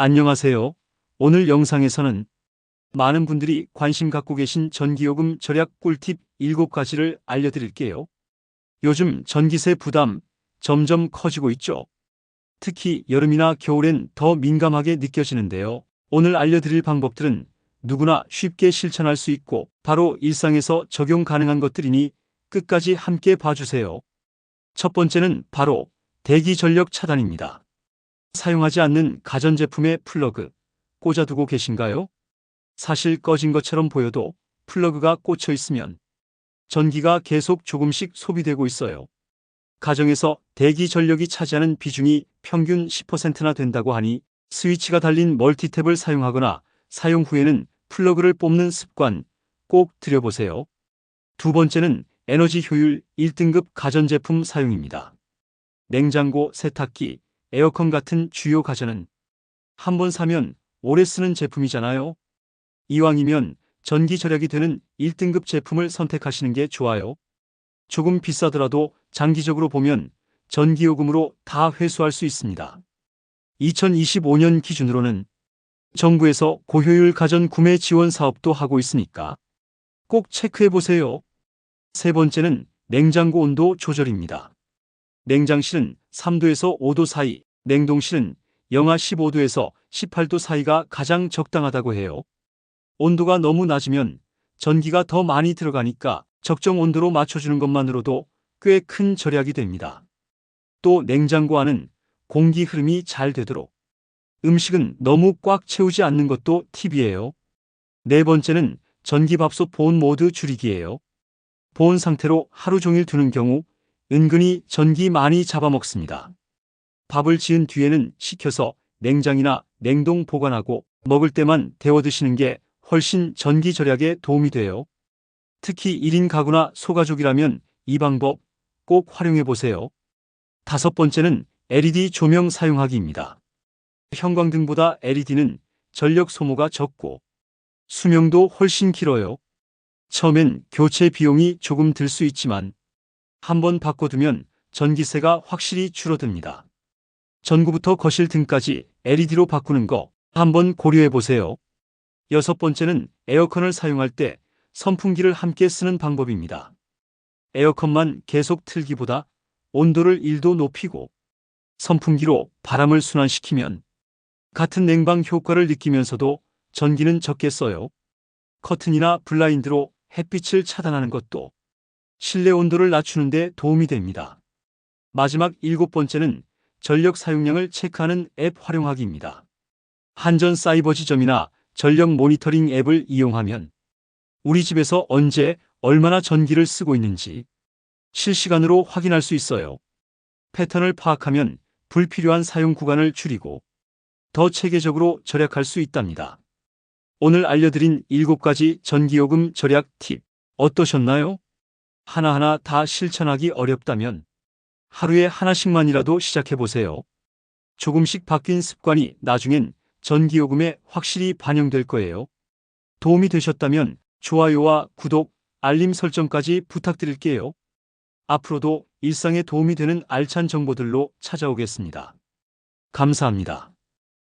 안녕하세요. 오늘 영상에서는 많은 분들이 관심 갖고 계신 전기요금 절약 꿀팁 7가지를 알려드릴게요. 요즘 전기세 부담 점점 커지고 있죠. 특히 여름이나 겨울엔 더 민감하게 느껴지는데요. 오늘 알려드릴 방법들은 누구나 쉽게 실천할 수 있고 바로 일상에서 적용 가능한 것들이니 끝까지 함께 봐주세요. 첫 번째는 바로 대기 전력 차단입니다. 사용하지 않는 가전제품의 플러그 꽂아두고 계신가요? 사실 꺼진 것처럼 보여도 플러그가 꽂혀 있으면 전기가 계속 조금씩 소비되고 있어요. 가정에서 대기 전력이 차지하는 비중이 평균 10%나 된다고 하니 스위치가 달린 멀티탭을 사용하거나 사용 후에는 플러그를 뽑는 습관 꼭 들여보세요. 두 번째는 에너지 효율 1등급 가전제품 사용입니다. 냉장고, 세탁기, 에어컨 같은 주요 가전은 한 번 사면 오래 쓰는 제품이잖아요. 이왕이면 전기 절약이 되는 1등급 제품을 선택하시는 게 좋아요. 조금 비싸더라도 장기적으로 보면 전기요금으로 다 회수할 수 있습니다. 2025년 기준으로는 정부에서 고효율 가전 구매 지원 사업도 하고 있으니까 꼭 체크해 보세요. 세 번째는 냉장고 온도 조절입니다. 냉장실은 3도에서 5도 사이, 냉동실은 영하 15도에서 18도 사이가 가장 적당하다고 해요. 온도가 너무 낮으면 전기가 더 많이 들어가니까 적정 온도로 맞춰주는 것만으로도 꽤 큰 절약이 됩니다. 또 냉장고 안은 공기 흐름이 잘 되도록 음식은 너무 꽉 채우지 않는 것도 팁이에요. 네 번째는 전기밥솥 보온 모드 줄이기예요. 보온 상태로 하루 종일 두는 경우 은근히 전기 많이 잡아먹습니다. 밥을 지은 뒤에는 식혀서 냉장이나 냉동 보관하고 먹을 때만 데워 드시는 게 훨씬 전기 절약에 도움이 돼요. 특히 1인 가구나 소가족이라면 이 방법 꼭 활용해 보세요. 다섯 번째는 LED 조명 사용하기입니다. 형광등보다 LED는 전력 소모가 적고 수명도 훨씬 길어요. 처음엔 교체 비용이 조금 들 수 있지만 한번 바꿔두면 전기세가 확실히 줄어듭니다. 전구부터 거실 등까지 LED로 바꾸는 거 한번 고려해 보세요. 여섯 번째는 에어컨을 사용할 때 선풍기를 함께 쓰는 방법입니다. 에어컨만 계속 틀기보다 온도를 1도 높이고 선풍기로 바람을 순환시키면 같은 냉방 효과를 느끼면서도 전기는 적게 써요. 커튼이나 블라인드로 햇빛을 차단하는 것도 실내 온도를 낮추는 데 도움이 됩니다. 마지막 일곱 번째는 전력 사용량을 체크하는 앱 활용하기입니다. 한전 사이버 지점이나 전력 모니터링 앱을 이용하면 우리 집에서 언제 얼마나 전기를 쓰고 있는지 실시간으로 확인할 수 있어요. 패턴을 파악하면 불필요한 사용 구간을 줄이고 더 체계적으로 절약할 수 있답니다. 오늘 알려드린 7가지 전기요금 절약 팁 어떠셨나요? 하나하나 다 실천하기 어렵다면 하루에 하나씩만이라도 시작해보세요. 조금씩 바뀐 습관이 나중엔 전기요금에 확실히 반영될 거예요. 도움이 되셨다면 좋아요와 구독, 알림 설정까지 부탁드릴게요. 앞으로도 일상에 도움이 되는 알찬 정보들로 찾아오겠습니다. 감사합니다.